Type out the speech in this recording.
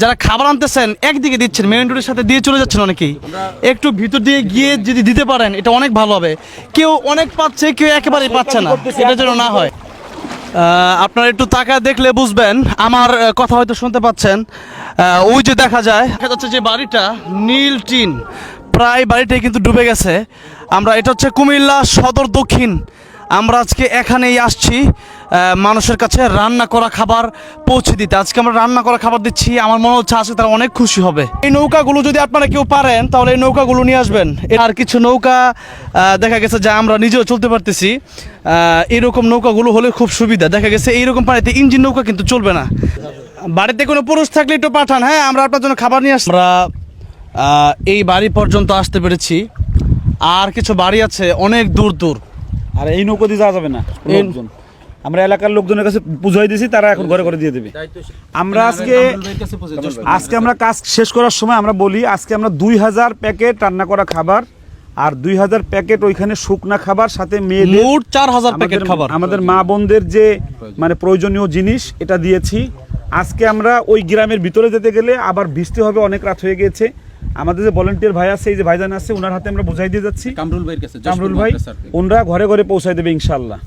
যারা খাবার আনতেছেন একদিকে দিচ্ছেন মেইন রোডের সাথে দিয়ে চলে যাচ্ছেন অনেকেই। একটু ভিতর দিয়ে গিয়ে যদি দিতে পারেন এটা অনেক ভালো হবে। কেউ অনেক পাচ্ছে কেউ একেবারেই পাচ্ছে না। এটা যেন না হয়। আপনারা একটু তাকা দেখলে বুঝবেন। আমার কথা হয়তো শুনতে পাচ্ছেন। ওই যে দেখা যায় দেখা যাচ্ছে যে বাড়িটা নীল টিন। প্রায় বাড়িটাই কিন্তু ডুবে গেছে। আমরা এটা হচ্ছে কুমিল্লা সদর দক্ষিণ। আমরা আজকে এখানেই আসছি মানুষের কাছে রান্না করা খাবার পৌঁছে দিতে। আজকে আমরা রান্না করা খাবার দিচ্ছি, আমার মনে হচ্ছে আজকে তারা অনেক খুশি হবে। এই নৌকাগুলো যদি আপনারা কেউ পারেন, তাহলে এই নৌকাগুলো নিয়ে আসবেন। আর কিছু নৌকা দেখা গেছে যে আমরা নিজেও চলতে পারতেছি। এরকম নৌকাগুলো হলে খুব সুবিধা। দেখা গেছে এইরকম পানিতে ইঞ্জিন নৌকা কিন্তু চলবে না। বাড়িতে কোনো পুরুষ থাকলে একটু পাঠান হ্যাঁ আমরা আপনার জন্য খাবার নিয়ে আসছি আমরা এই বাড়ি পর্যন্ত আসতে পেরেছি। আর কিছু বাড়ি আছে অনেক দূর দূর। আর এই নৌকো দিয়ে যাওয়া যাবে না লোকজন। আমরা এলাকার লোকজনের কাছে বুঝাই দিয়েছি তারা এখন ঘরে ঘরে দিয়ে দেবে। আমরা আজকে আজকে আমরা কাজ শেষ করার সময় আমরা বলি আজকে আমরা দুই হাজার প্যাকেট রান্না করা খাবার আর দুই হাজার প্যাকেট ওইখানে শুকনা খাবার সাথে মেয়েদের মোট চার হাজার প্যাকেট আমাদের- খাবার। আমাদের মা বোনদের যে মানে প্রয়োজনীয় জিনিস এটা দিয়েছি। আজকে আমরা ওই গ্রামের ভিতরে যেতে গেলে আবার ভিজতে হবে অনেক রাত হয়ে গিয়েছে আমাদের যে ভলেন্টিয়ার ভাই আছে এই যে ভাইজান আছে ওনার হাতে আমরা বুঝাই দিয়ে যাচ্ছি। কামরুল ভাইয়ের কাছে কামরুল ভাই ওনারা ঘরে ঘরে পৌঁছাই দেবে ইনশাল্লাহ